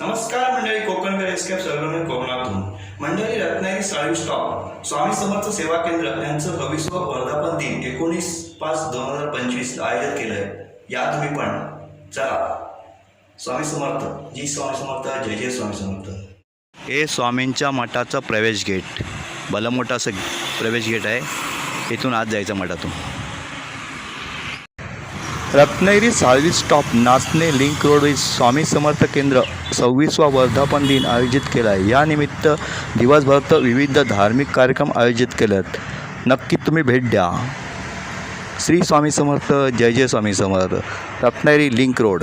नमस्कार मंडळी कोकण एस्केप सर्वमी कोकणातून. मंडळी रत्नागिरी साळी स्टॉप. स्वामी समर्थ सेवा केंद्र यांचं भविष्य वर्धापन दिन एकोणीस पाच दोन हजार पंचवीस आयोजन केलंय. या तुम्ही पण. चला. स्वामी समर्थ. जी स्वामी समर्थ जय जय स्वामी समर्थ. हे स्वामींच्या मठाचं प्रवेश गेट. भलं मोठं असं प्रवेश गेट आहे. इथून आत जायचं मठातून. Ratnagiri Salvi stop Nachane link road वीज स्वामी समर्थ केंद्र सव्वीसवा वर्धापन दिन आयोजित केला आहे यानिमित्त दिवसभर विविध धार्मिक कार्यक्रम आयोजित केलेत. नक्की तुम्ही भेट द्या. श्री स्वामी समर्थ जय जय स्वामी समर्थ. Ratnagiri link road